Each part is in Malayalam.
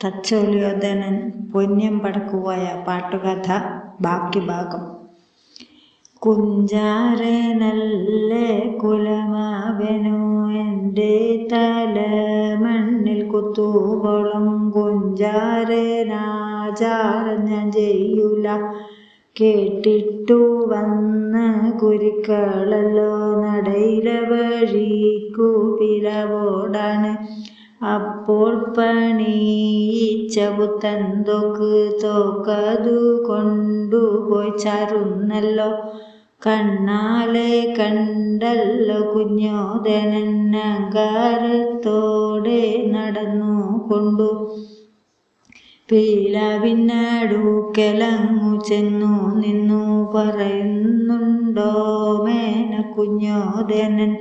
തച്ചോലിയോധനൻ പുണ്യം പടക്കുവായ പാട്ടുകഥ ബാക്കി ഭാഗം. കുഞ്ചാരനല്ലേ കുലമാവനു എന്റെ തല മണ്ണിൽ കുത്തുകൊളം കുഞ്ചാരനാചാരം ഞാൻ ചെയ്യൂല. കേട്ടിട്ടു വന്ന് കുരുക്കളല്ലോ നടയിലെ വഴി പിലവോടാണ് അപ്പോൾ പണിയിച്ച പുത്തൻ തോക്ക് തോക്കതു കൊണ്ടുപോയി ചാരുന്നല്ലോ. കണ്ണാലെ കണ്ടല്ലോ കുഞ്ഞോദനൻ അങ്കാരത്തോടെ നടന്നു കൊണ്ടു പീലാവിനടുക്കലങ്ങു ചെന്നു നിന്നു പറയുന്നുണ്ടോ മേന കുഞ്ഞോദനൻ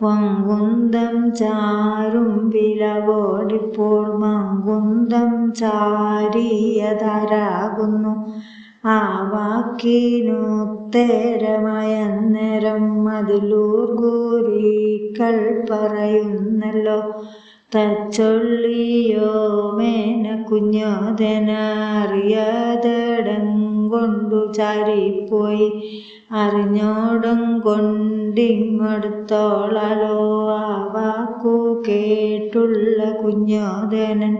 പൊങ്കുന്തം ചാരും വിലവോടിപ്പോൾ മങ്കുന്തം ചാരിയതാരാകുന്നു. ആ വാക്കിനുത്തേരമയന്നേരം നേരം മതിലൂർ ഗുരിക്കൾ പറയുന്നല്ലോ. തച്ചൊള്ളിയോ മേന കുഞ്ഞോദനറിയാതടം കൊണ്ടു ചാരിപ്പോയി. അറിഞ്ഞോടും കൊണ്ടിങ്ങടുത്തോളാലോ. ആ വാക്കു കേട്ടുള്ള കുഞ്ഞോദനൻ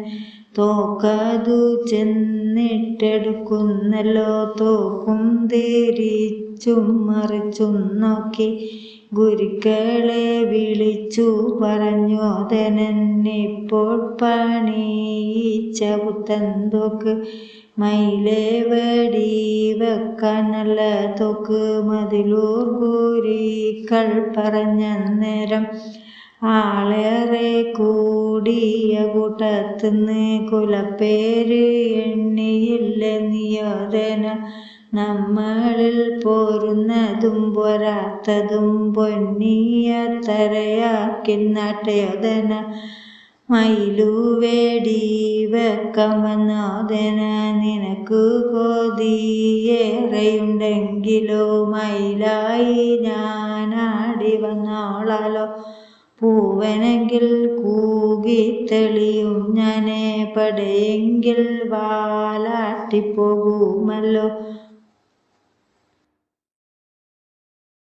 തോക്കതു ചെന്നിട്ടെടുക്കുന്നല്ലോ. തോക്കും തിരിച്ചും മറിച്ചും നോക്കി ഗുരുക്കളെ വിളിച്ചു പറഞ്ഞോദനൻ ഇപ്പോൾ പണിയിച്ച പുത്തന്തോക്ക് മയിലെ വടി വെക്കാനല്ല തോക്ക്. മതിലൂർ ഗുരിക്കൾ പറഞ്ഞന്നേരം ആളേറെ കൂടിയ കൂട്ടത്തുനിന്ന് കുലപ്പേര് എണ്ണിയില്ല നിയോധന നമ്മളിൽ പോരുന്നതും പോരാത്തതും പൊന്നിയ തരയാക്കി നാട്ടയോദന മയിലുവേടി വെക്കമെന്നോദന നിനക്ക് കൊതിയേറെയുണ്ടെങ്കിലോ? മയിലായി ഞാനാടി വന്നോളാലോ. പൂവനെങ്കിൽ കൂകിത്തെളിയും ഞാനേ പടയെങ്കിൽ വാലാട്ടിപ്പോകുമല്ലോ.